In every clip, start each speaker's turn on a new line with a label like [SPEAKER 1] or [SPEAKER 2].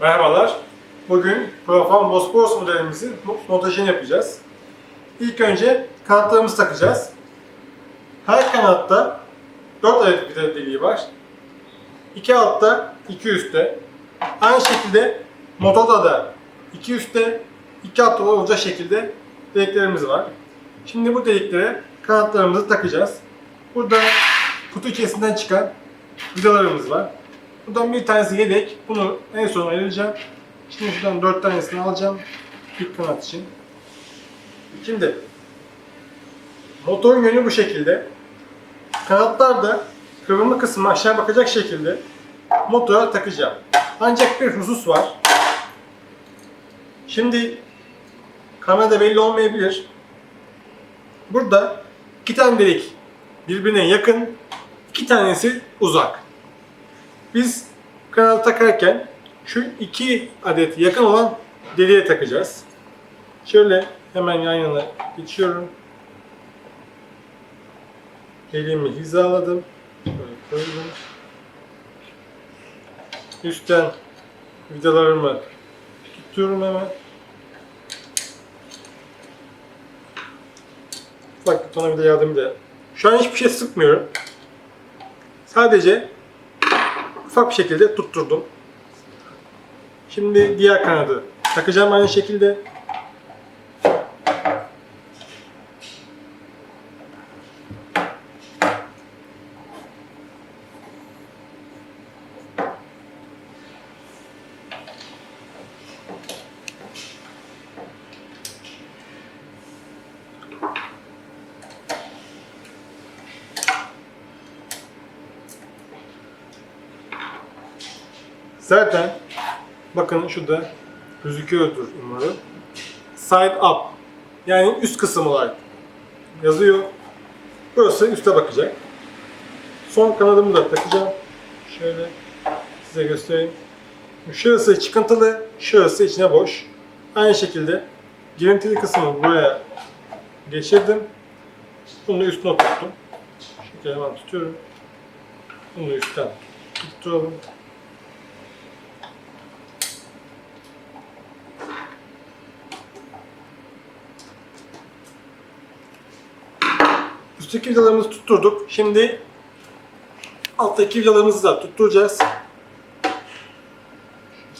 [SPEAKER 1] Merhabalar. Bugün Profan Bosporus modelimizin montajını yapacağız. İlk önce kanatlarımızı takacağız. Her kanatta 4 adet vida deliği var. 2 altta, 2 üstte. Aynı şekilde motorda da 2 üstte, 2 altta olacak şekilde deliklerimiz var. Şimdi bu deliklere kanatlarımızı takacağız. Burada kutu içerisinden çıkan vidalarımız var. Buradan bir tanesi yedek. Bunu en son ayıracağım. Şimdi şuradan dört tanesini alacağım. İlk kanat için. Şimdi motorun yönü bu şekilde. Kanatlar da kıvrımlı kısmı aşağı bakacak şekilde motora takacağım. Ancak bir husus var. Şimdi kamerada belli olmayabilir. Burada iki tane delik birbirine yakın, iki tanesi uzak. Biz kanalı takarken şu iki adet yakın olan deliğe takacağız. Şöyle hemen yan yana geçiyorum. Elimi hizaladım. Böyle koydum. Üstten vidalarımı tutuyorum hemen. Ufak bir tornavida yardımıyla. Şu an hiçbir şey sıkmıyorum. Sadece ufak bir şekilde tutturdum. Şimdi diğer kanadı takacağım aynı şekilde. Zaten bakın şurada gözüküyordur umarım. Side up. Yani üst kısım olarak yazıyor. Burası üste bakacak. Son kanadımı da takacağım. Şöyle size göstereyim. Şurası çıkıntılı, şurası içine boş. Aynı şekilde girintili kısmı buraya geçirdim. Bunu da üstüne tuttum. Hemen tutuyorum. Bunu üstten tutturalım. Üstteki vidalarımızı tutturduk. Şimdi alttaki vidalarımızı da tutturacağız.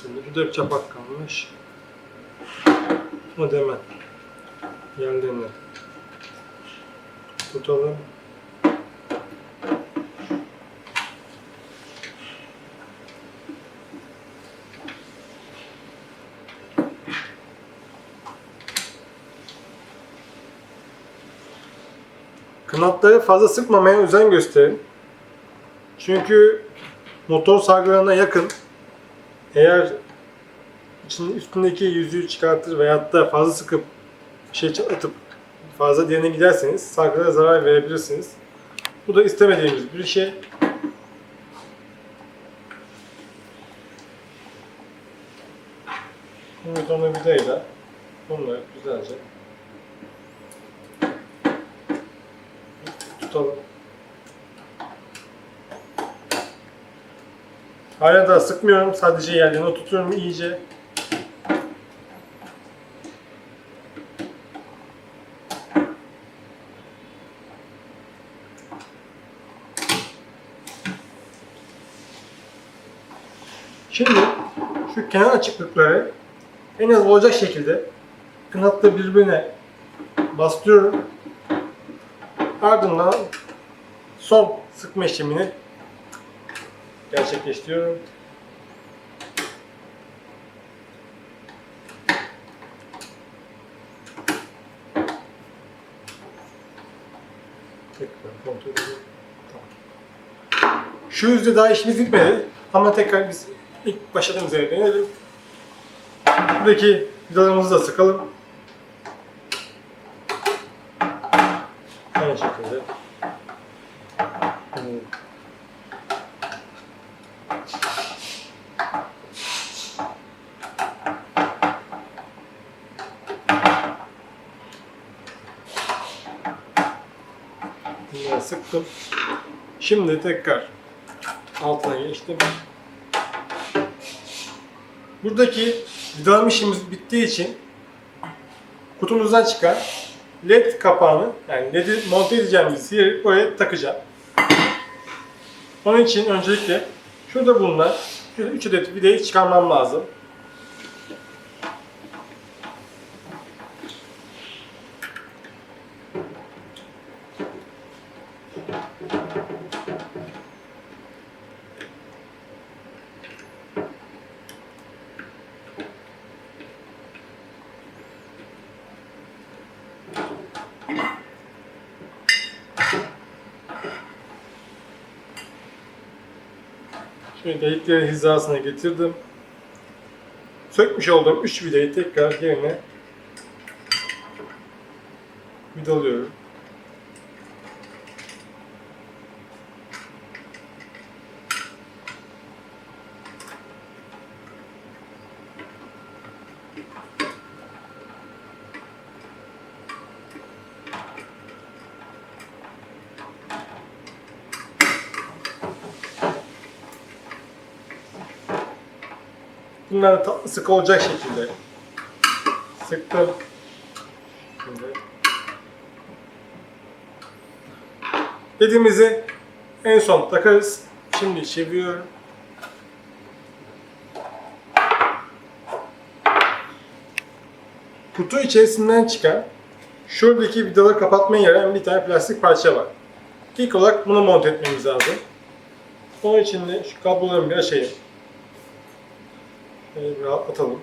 [SPEAKER 1] Şimdi burada bir çapak kalmış. Bunu da hemen yerlerine tutalım. Kanatları fazla sıkmamaya özen gösterin. Çünkü motor sargılarına yakın. Eğer için üstündeki yüzüğü çıkartır veyahut da fazla sıkıp bir şey atıp fazla derine giderseniz sargılara zarar verebilirsiniz. Bu da istemediğimiz bir şey. Şimdi onu vidayla bunları güzelce tutalım. Hala da sıkmıyorum. Sadece yerlerine tutuyorum iyice. Şimdi şu kenar açıklıkları en az olacak şekilde kanatla birbirine bastırıyorum. Ardından son sıkma işlemini gerçekleştiriyorum. Tekrar kontrol edelim. Şu yüzde daha işimiz bitmedi. Ama tekrar biz ilk başladığımız yere dönelim. Buradaki vidalarımızı da sıkalım. Aynı şekilde. Bunları sıktım. Şimdi tekrar altına geçtim. Buradaki vidalama işimiz bittiği için kutumuzdan çıkan led kapağını yani led'i monte edeceğimiz yeri oraya takacağım. Onun için öncelikle şurada bulunan şöyle 3 adet vidayı çıkarmam lazım. Şimdi delikleri hizasına getirdim. Sökmüş olduğum 3 vidayı tekrar yerine vidalıyorum. Bunlar da tatlı sık olacak şekilde sıktım. Şimdi. Dediğimizi en son takarız. Şimdi çeviriyorum. Kutu içerisinden çıkan şuradaki vidaları kapatmaya yarayan bir tane plastik parça var. İlk olarak bunu monte etmemiz lazım. Onun için de şu kablolarımı bir açayım. Bir rahatlatalım.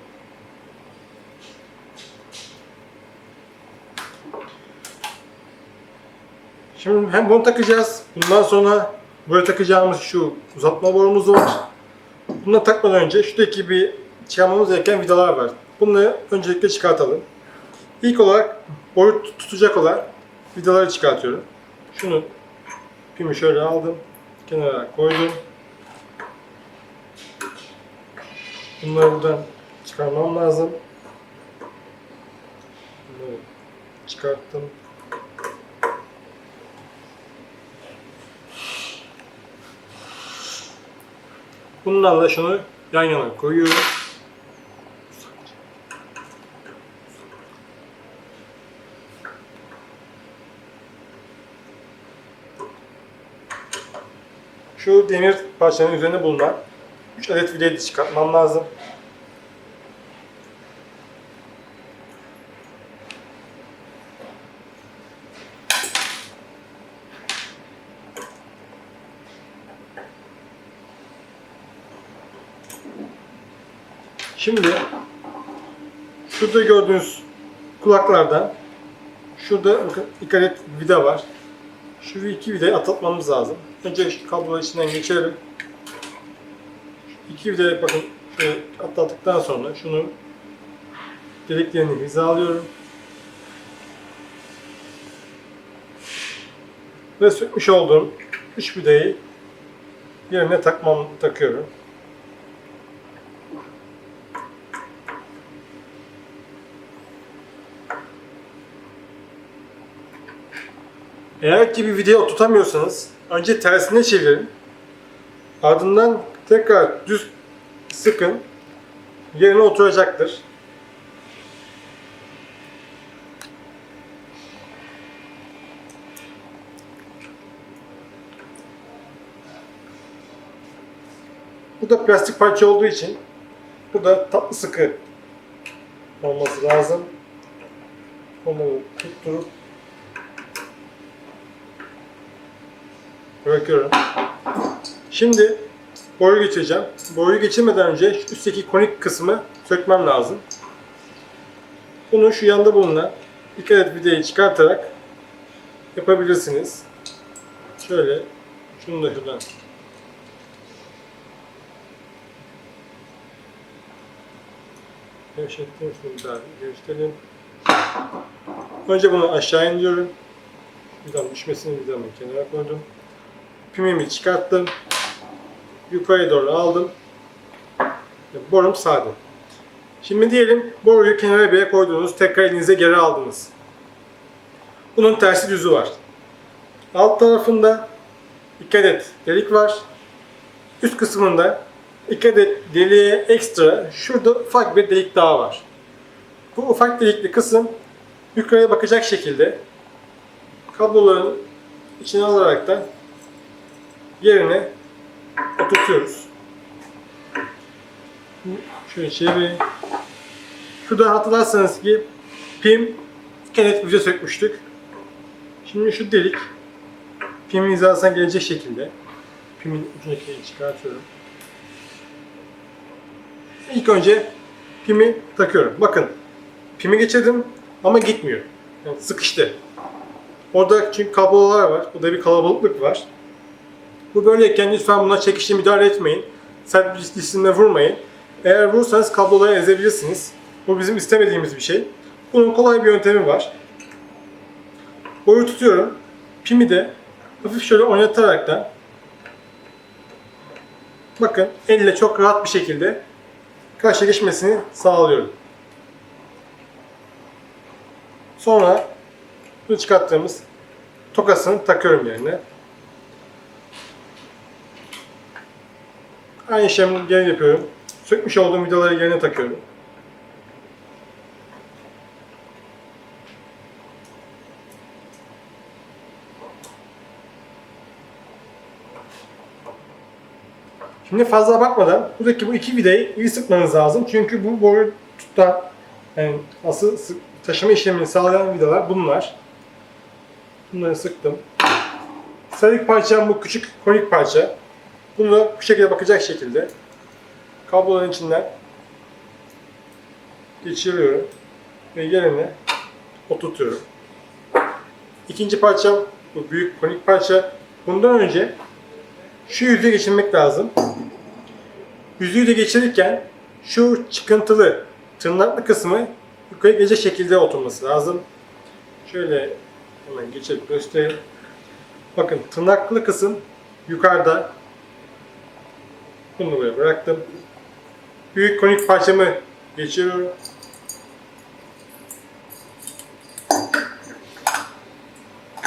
[SPEAKER 1] Şimdi hem bunu takacağız. Bundan sonra böyle takacağımız şu uzatma borumuz var. Bunu takmadan önce şuradaki bir çıkarmamız gereken vidalar var. Bunları öncelikle çıkartalım. İlk olarak boru tut- tutacak olan vidaları çıkartıyorum. Şunu pimi şöyle aldım. Kenara koydum. Bunları buradan çıkarmam lazım. Bunları çıkarttım. Bunlarla şunu yan yana koyuyorum. Şu demir parçanın üzerine bulunan 3 adet vidayı çıkartmam lazım. Şimdi şurada gördüğünüz kulaklardan şurada bakın iki adet vida var. Şu iki vidayı atlatmamız lazım. Önce şu kabloları içinden geçirelim. İki vidayı bakın şöyle atlattıktan sonra şunu deliklerini hizalıyorum. Ve sökmüş olduğum üç vidayı yerine takmam takıyorum. Eğer ki bir video tutamıyorsanız önce tersine çevirin. Ardından tekrar düz sıkın. Yerine oturacaktır. Bu da plastik parça olduğu için bu da tatlı sıkı olması lazım. Onları tutturup bırakıyorum. Şimdi boru geçireceğim. Boruyu geçirmeden önce şu üstteki konik kısmı sökmem lazım. Bunu şu yanda bulunan iki adet vidayı çıkartarak yapabilirsiniz. Şöyle şunu da şuradan gevşettim. Şunu bir daha bir gösterelim. Önce bunu aşağı indiriyorum. Vidanın düşmesini vidanın kenara koydum. Pimimi çıkarttım. Yukarıya doğru aldım. Borum sade. Şimdi diyelim boruyu kenara bir yere koydunuz. Tekrar elinize geri aldınız. Bunun tersi düzü var. Alt tarafında iki adet delik var. Üst kısmında iki adet deliğe ekstra şurada ufak bir delik daha var. Bu ufak delikli kısım yukarıya bakacak şekilde kabloların içine alarak da yerine oturtuyoruz. Şöyle çevireyim. Şurada hatırlarsanız ki pim kenet vize sökmüştük. Şimdi şu delik pimin hizasına gelecek şekilde pimin ucundaki çıkartıyorum. İlk önce pimi takıyorum. Bakın pimi geçirdim ama gitmiyor. Yani sıkıştı. Orada çünkü kablolar var. Burada bir kalabalıklık var. Bu böyleyken lütfen buna çekişle müdahale etmeyin. Sert bir cisimle vurmayın. Eğer vurursanız kabloları ezebilirsiniz. Bu bizim istemediğimiz bir şey. Bunun kolay bir yöntemi var. Boyu tutuyorum. Pimi de hafif şöyle oynatarak da bakın elle çok rahat bir şekilde karşıya geçmesini sağlıyorum. Sonra bunu çıkarttığımız tokasını takıyorum yerine. Aynı işlemi geri yapıyorum. Sökmüş olduğum vidaları yerine takıyorum. Şimdi fazla bakmadan buradaki bu iki vidayı iyi sıkmanız lazım. Çünkü bu boru tutan yani asıl taşıma işlemini sağlayan vidalar bunlar. Bunları sıktım. Sarık parçam bu küçük konik parça. Bunu bu şekilde bakacak şekilde kabloların içinden geçiriyorum ve yerine oturtuyorum. İkinci parçam bu büyük konik parça. Bundan önce şu yüzü geçirmek lazım. Yüzüğü de geçirirken şu çıkıntılı tırnaklı kısmı yukarı gelecek şekilde oturması lazım. Şöyle hemen geçirip göstereyim. Bakın tırnaklı kısım yukarıda. Bunu buraya bıraktım. Büyük konik parçamı geçiriyorum.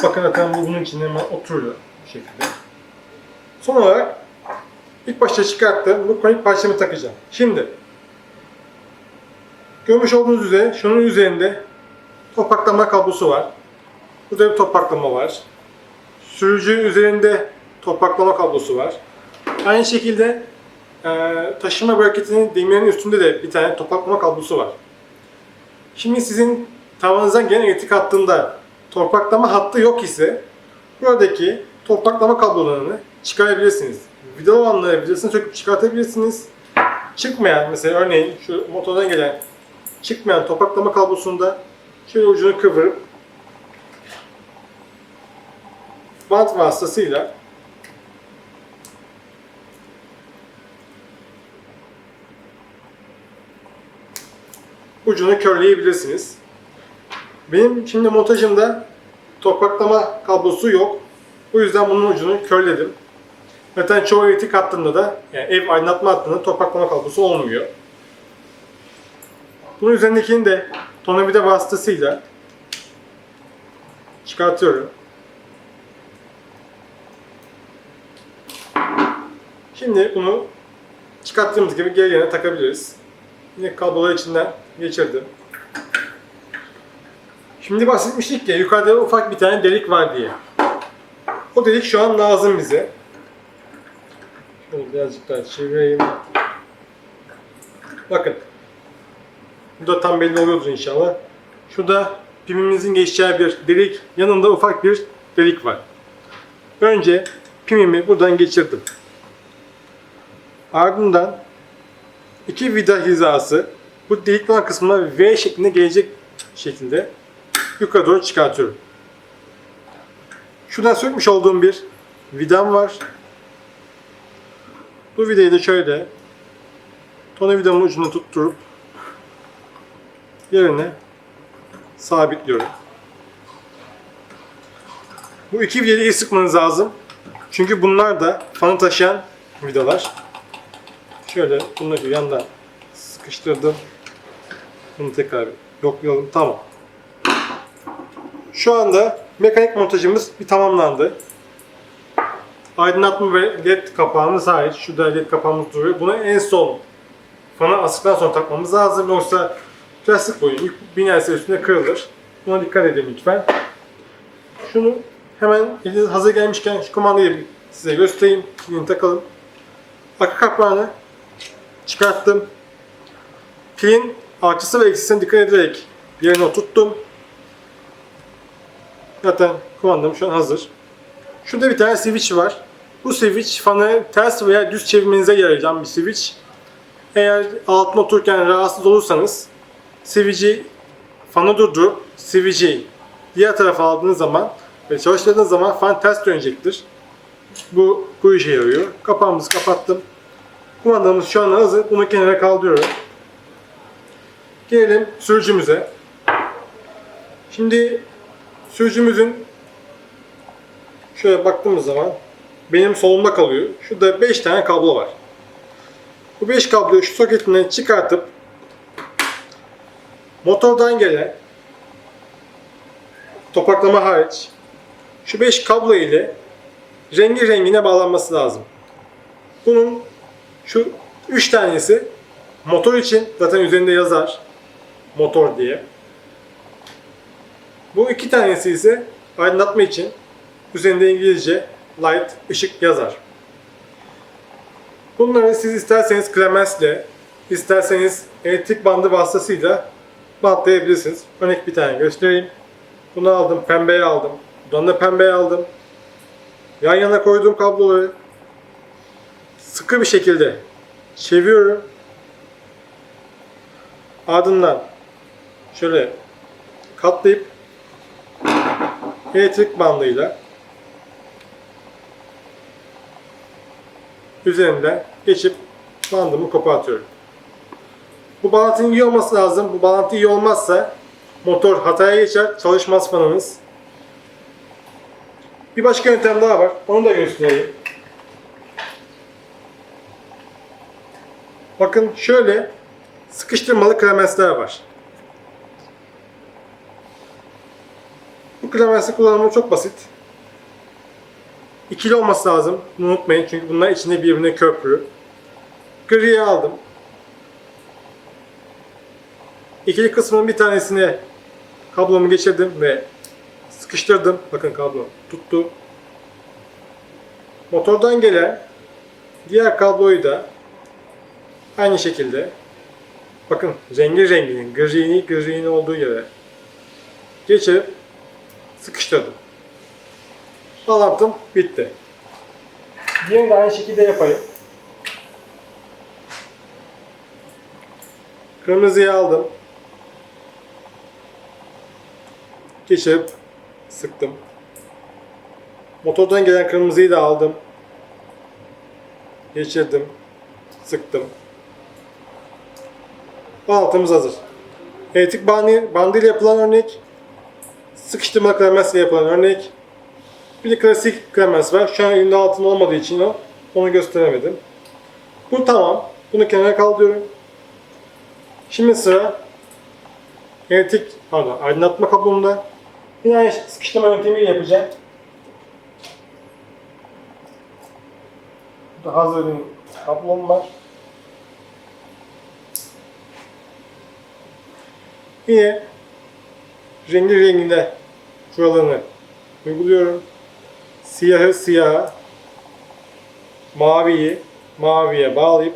[SPEAKER 1] Bakın zaten bu bunun içinde hemen oturuyor bu şekilde. Son olarak ilk başta çıkarttığım bu konik parçamı takacağım. Şimdi görmüş olduğunuz üzere şunun üzerinde topaklama kablosu var. Burada bir topaklama var. Sürücü üzerinde topaklama kablosu var. Aynı şekilde taşıma bracketinin demirinin üstünde de bir tane topaklama kablosu var. Şimdi sizin tavanınızdan gelen elektrik hattında topaklama hattı yok ise buradaki topaklama kablolarını çıkarabilirsiniz. Vidalı olanları vidasını söküp çıkartabilirsiniz. Çıkmayan mesela örneğin şu motordan gelen çıkmayan topaklama kablosunda şöyle ucunu kıvırıp bant vasıtasıyla ucunu körleyebilirsiniz. Benim şimdi montajımda topaklama kablosu yok. O yüzden bunun ucunu körledim. Zaten çoğu elektrik hattında da yani ev aydınlatma hattında topaklama kablosu olmuyor. Bunun üzerindekini de tornavida vasıtasıyla çıkartıyorum. Şimdi bunu çıkarttığımız gibi geri yerine takabiliriz. Yine kabloları içinden geçirdim. Şimdi bahsetmiştik ya yukarıda ufak bir tane delik var diye. O delik şu an lazım bize. Şöyle birazcık daha çevireyim. Bakın. Bu da tam belli oluyordur inşallah. Şurada pimimizin geçeceği bir delik, yanında ufak bir delik var. Önce pimimi buradan geçirdim. Ardından iki vida hizası bu delik olan kısmına V şeklinde gelecek şekilde yukarı doğru çıkartıyorum. Şuradan sökmüş olduğum bir vidam var. Bu vidayı da şöyle tornavidamın ucunu tutturup yerine sabitliyorum. Bu iki vidayı iyi sıkmanız lazım. Çünkü bunlar da fanı taşıyan vidalar. Şöyle bunları yandan sıkıştırdım. Bunu tekrar yoklayalım. Tamam. Şu anda mekanik montajımız bir tamamlandı. aydınlatma ve led kapağımız hariç. Şurada led kapağımız duruyor. Bunu en son fana astıktan sonra takmamız lazım. Yoksa plastik boyu yük binerse üstüne kırılır. Buna dikkat edin lütfen. Şunu hemen eliniz hazır gelmişken şu kumandayı size göstereyim. Yine takalım. Arka kapağını çıkarttım. Pilin artısı ve eksisine dikkat ederek yerine oturttum. Zaten kumandam şu an hazır. Şurada bir tane switch var. Bu switch fanı ters veya düz çevirmenize yarayacak bir switch. Eğer altına otururken rahatsız olursanız switch'i fanı durdurup switch'i diğer tarafa aldığınız zaman ve çalıştırdığınız zaman fan ters dönecektir. Bu bu işe yarıyor. Kapağımızı kapattım. Kumandamız şu an hazır. Bunu kenara kaldırıyorum. Gelelim sürücümüze. Şimdi sürücümüzün şöyle baktığımız zaman benim solumda kalıyor. Şurada 5 tane kablo var. Bu 5 kabloyu şu soketinden çıkartıp motordan gelen topaklama hariç şu 5 kablo ile rengi rengine bağlanması lazım. Bunun şu 3 tanesi motor için zaten üzerinde yazar motor diye. Bu iki tanesi ise aydınlatma için üzerinde İngilizce light ışık yazar. Bunları siz isterseniz klemensle, isterseniz elektrik bandı vasıtasıyla bantlayabilirsiniz. Örnek bir tane göstereyim. Bunu aldım, pembeye aldım. Buradan da pembeye aldım. Yan yana koyduğum kabloları sıkı bir şekilde çeviriyorum. Ardından şöyle katlayıp elektrik bandıyla üzerinden geçip bandımı kopartıyorum. Bu bağlantının iyi olması lazım. Bu bağlantı iyi olmazsa motor hataya geçer, çalışmaz fanınız. Bir başka yöntem daha var. Onu da göstereyim. Bakın şöyle sıkıştırmalı klemensler var. Bu klemensin kullanımı çok basit. İkili olması lazım. Bunu unutmayın çünkü bunlar içinde birbirine köprü. Griye aldım. İkili kısmının bir tanesine kablomu geçirdim ve sıkıştırdım. Bakın kablo tuttu. Motordan gelen diğer kabloyu da aynı şekilde bakın rengi renginin, grini grini olduğu yere geçirip sıkıştırdım. Bağlantım bitti. Diğerini de aynı şekilde yapayım. Kırmızıyı aldım. Geçirip sıktım. Motordan gelen kırmızıyı da aldım. Geçirdim. Sıktım. Bağlantımız hazır. Elektrik bandı, bandıyla yapılan örnek. Sıkıştırma klemensle yapılan örnek. Bir de klasik klemens var. Şu an elimde altın olmadığı için onu gösteremedim. Bu tamam. Bunu kenara kaldırıyorum. Şimdi sıra elektrik, pardon, aydınlatma kablomda. Yine aynı sıkıştırma yöntemiyle yapacağım. Burada hazır bir kablom var. Yine rengi renginde şuralarını uyguluyorum. Siyahı siyaha, maviyi maviye bağlayıp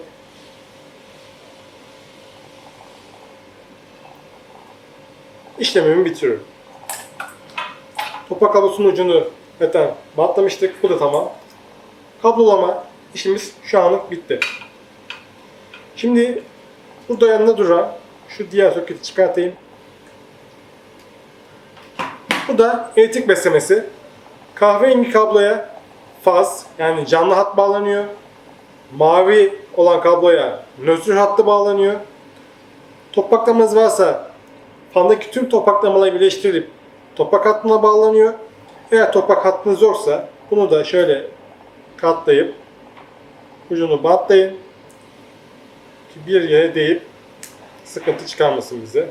[SPEAKER 1] işlemimi bitiriyorum. Topak kablosunun ucunu zaten bantlamıştık. Bu da tamam. Kablolama işimiz şu anlık bitti. Şimdi burada yanında duran şu diğer soketi çıkartayım. Bu da elektrik beslemesi. Kahverengi kabloya faz yani canlı hat bağlanıyor. Mavi olan kabloya nötr hattı bağlanıyor. Topaklamanız varsa fandaki tüm topaklamaları birleştirilip topak hattına bağlanıyor. Eğer topak hattınız yoksa bunu da şöyle katlayıp ucunu bantlayın bir yere değip sıkıntı çıkarmasın bize.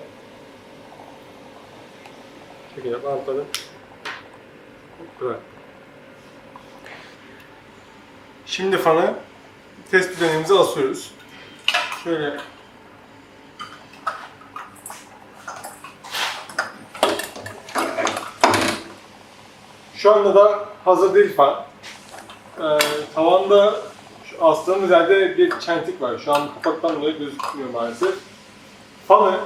[SPEAKER 1] Şöyle bantladım. Bırak. Şimdi fanı test düzenimize asıyoruz. Şöyle Şu anda da hazır değil fan. Ee, tavanda şu astığımız yerde bir çentik var. Şu an kapaktan dolayı gözükmüyor maalesef. Fanı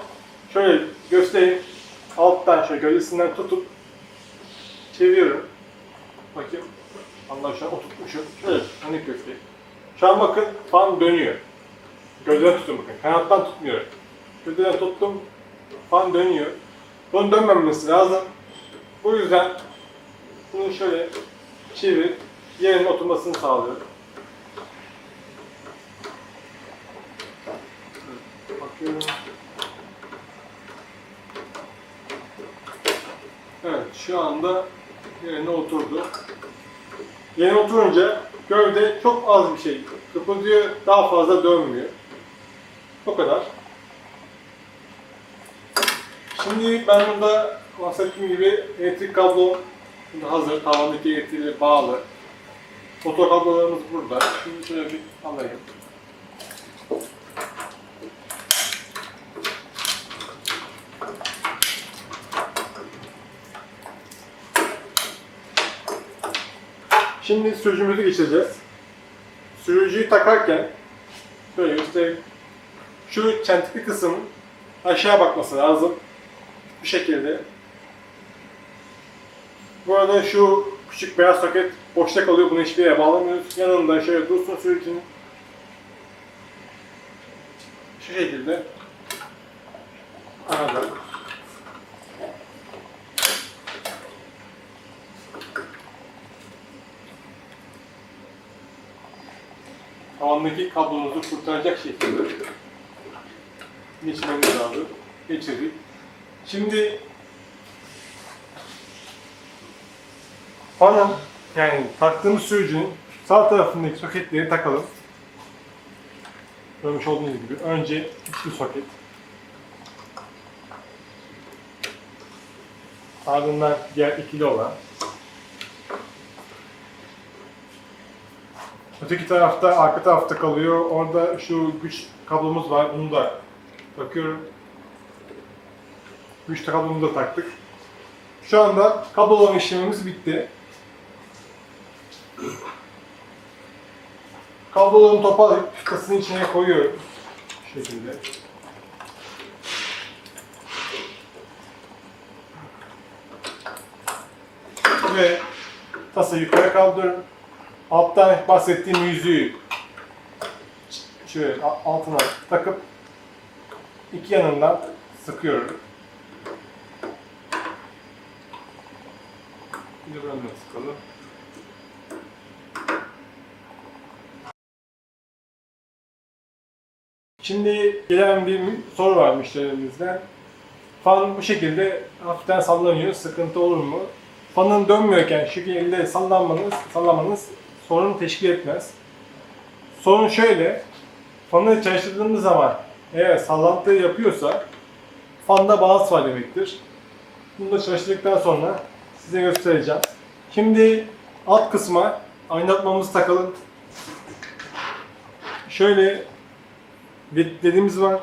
[SPEAKER 1] şöyle göstereyim. Alttan şöyle gölgesinden tutup çeviriyorum. Bakayım. Allah şu an oturtmuşum. Şöyle hani göstereyim. Şu an bakın fan dönüyor. Gövdeden tutuyorum bakın. Kanattan tutmuyorum. Gövdeden tuttum. Fan dönüyor. Bunun dönmemesi lazım. Bu yüzden bunu şöyle çevir, yerine oturmasını sağlıyor. Bakıyorum. Evet, şu anda yerine oturdu. Yerine oturunca gövde çok az bir şey kıpırdıyor, daha fazla dönmüyor. O kadar. Şimdi ben burada bahsettiğim gibi elektrik kablo hazır, tavandaki elektriğe bağlı. Motor kablolarımız burada. Şimdi şöyle bir alayım. Şimdi sürücümüzü geçireceğiz. Sürücüyü takarken şöyle göstereyim. Şu çentikli kısım aşağı bakması lazım. Bu şekilde bu arada şu küçük beyaz soket boşta kalıyor. Bunu hiçbir yere bağlamıyoruz. Yanında şöyle dursun sürücünün. Şu şekilde. Arada. Tavandaki kablonuzu kurtaracak şekilde geçirmemiz lazım. Geçirdik. Şimdi fanın yani taktığımız sürücünün sağ tarafındaki soketleri takalım. Görmüş olduğunuz gibi önce üçlü soket. Ardından diğer ikili olan. Öteki tarafta, arka tarafta kalıyor. Orada şu güç kablomuz var. Bunu da takıyorum. Güç kablomuzu da taktık. Şu anda kablolama işlemimiz bitti. Kablolarımı toparlayıp kasının içine koyuyorum. Şu şekilde. Ve tasayı yukarı kaldırıyorum. Alttan bahsettiğim yüzüğü şöyle altına takıp iki yanından sıkıyorum. Bir de buradan da sıkalım. Şimdi gelen bir soru var müşterilerimizden. Fan bu şekilde hafiften sallanıyor, sıkıntı olur mu? Fanın dönmüyorken şu şekilde sallanmanız, sallamanız sorun teşkil etmez. Sorun şöyle, fanı çalıştırdığımız zaman eğer sallantı yapıyorsa fanda balans var demektir. Bunu da çalıştırdıktan sonra size göstereceğim. Şimdi alt kısma aydınlatmamızı takalım. Şöyle dediğimiz var.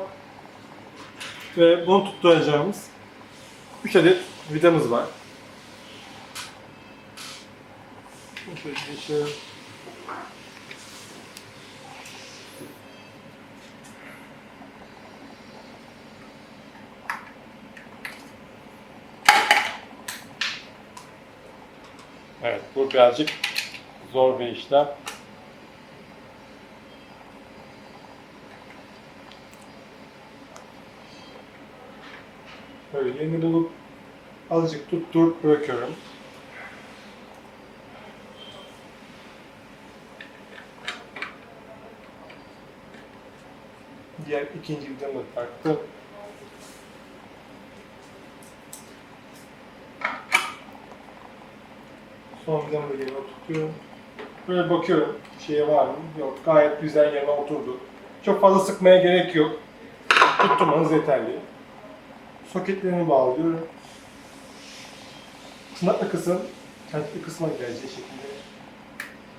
[SPEAKER 1] Ve bunu tutturacağımız 3 adet vidamız var. Şöyle geçiyorum. Evet, bu birazcık zor bir işlem. Böyle yerini bulup azıcık tutturup bırakıyorum. Diğer ikinci vidamı da taktım. Son vidamı da yerine tutuyorum. Böyle bakıyorum şeye var mı? Yok gayet güzel yerine oturdu. Çok fazla sıkmaya gerek yok. Tutturmanız yeterli. Soketlerini bağlıyorum. Tırnaklı kısım, çentikli kısma gelecek şekilde.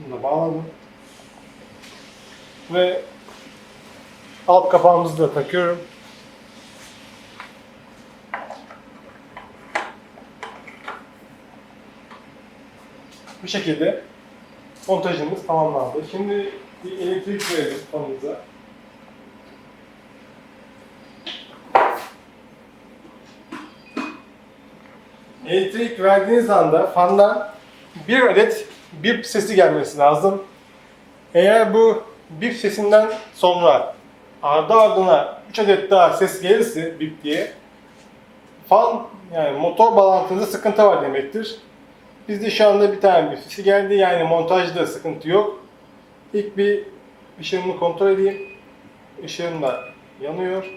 [SPEAKER 1] Bunu da bağladım. Ve alt kapağımızı da takıyorum. Bu şekilde montajımız tamamlandı. Şimdi bir elektrik verelim fanımıza. Elektrik verdiğiniz anda fandan bir adet bip sesi gelmesi lazım. Eğer bu bip sesinden sonra ardı ardına 3 adet daha ses gelirse bip diye fan yani motor bağlantınızda sıkıntı var demektir. Bizde şu anda bir tane sesi geldi yani montajda sıkıntı yok. İlk bir ışığımı kontrol edeyim. Işığım da yanıyor.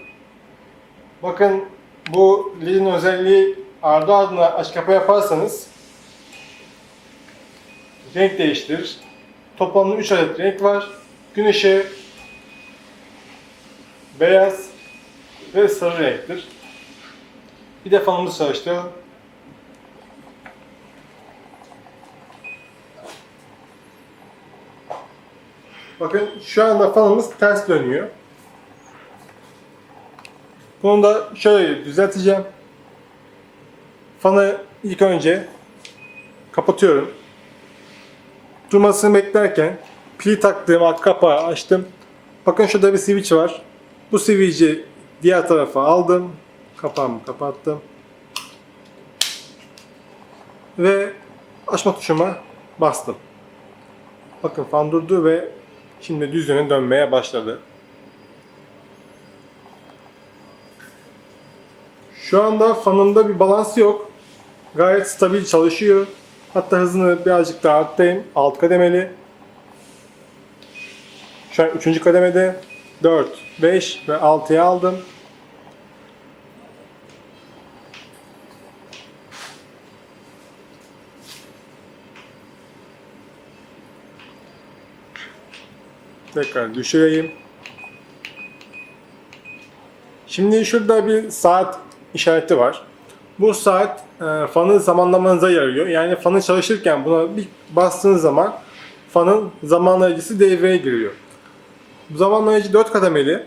[SPEAKER 1] Bakın bu LED'in özelliği ardı ardına aç kapa yaparsanız renk değiştirir. Toplamda 3 adet renk var. Gün ışığı, beyaz ve sarı renktir. Bir de fanımızı çalıştıralım. Bakın şu anda fanımız ters dönüyor. Bunu da şöyle düzelteceğim. Fanı ilk önce kapatıyorum. Durmasını beklerken pil taktığım alt kapağı açtım. Bakın şurada bir switch var. Bu switch'i diğer tarafa aldım. Kapağımı kapattım. Ve açma tuşuma bastım. Bakın fan durdu ve şimdi düz yöne dönmeye başladı. Şu anda fanımda bir balans yok. Gayet stabil çalışıyor. Hatta hızını birazcık daha arttırayım. Alt kademeli. Şu an 3. kademede 4, 5 ve 6'ya aldım. Tekrar düşüreyim. Şimdi şurada bir saat işareti var. Bu saat e, fanı zamanlamanıza yarıyor. Yani fanı çalışırken buna bir bastığınız zaman fanın zamanlayıcısı devreye giriyor. Bu zamanlayıcı 4 kademeli.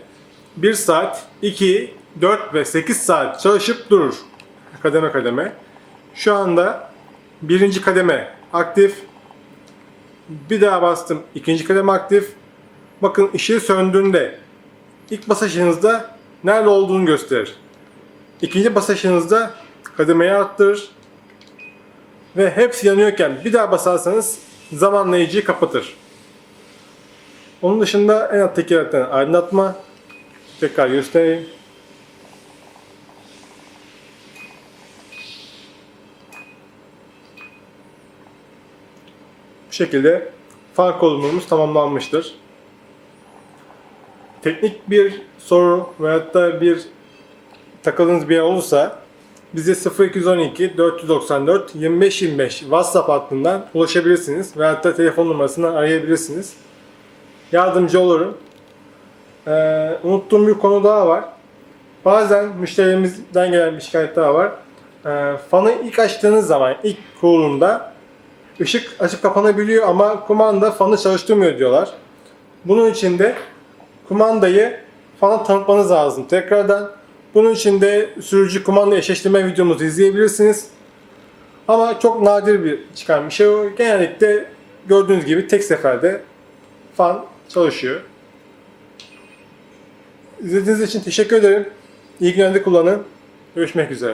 [SPEAKER 1] 1 saat, 2, 4 ve 8 saat çalışıp durur. Kademe kademe. Şu anda birinci kademe aktif. Bir daha bastım. ikinci kademe aktif. Bakın ışığı söndüğünde ilk basışınızda nerede olduğunu gösterir. İkinci basışınızda kademeyi arttırır. Ve hepsi yanıyorken bir daha basarsanız zamanlayıcıyı kapatır. Onun dışında en alttaki zaten aydınlatma. Tekrar göstereyim. Bu şekilde far kodumuz tamamlanmıştır. Teknik bir soru veyahut da bir takıldığınız bir yer olursa bize 0212 494 2525 WhatsApp hattından ulaşabilirsiniz veyahut da telefon numarasından arayabilirsiniz. Yardımcı olurum. Ee, unuttuğum bir konu daha var. Bazen müşterimizden gelen bir şikayet daha var. Ee, fanı ilk açtığınız zaman ilk kurulumda ışık açıp kapanabiliyor ama kumanda fanı çalıştırmıyor diyorlar. Bunun için de kumandayı fana tanıtmanız lazım tekrardan. Bunun için de sürücü kumanda eşleştirme videomuzu izleyebilirsiniz. Ama çok nadir bir çıkan bir şey o. Genellikle gördüğünüz gibi tek seferde fan çalışıyor. İzlediğiniz için teşekkür ederim. İyi günler kullanın. Görüşmek üzere.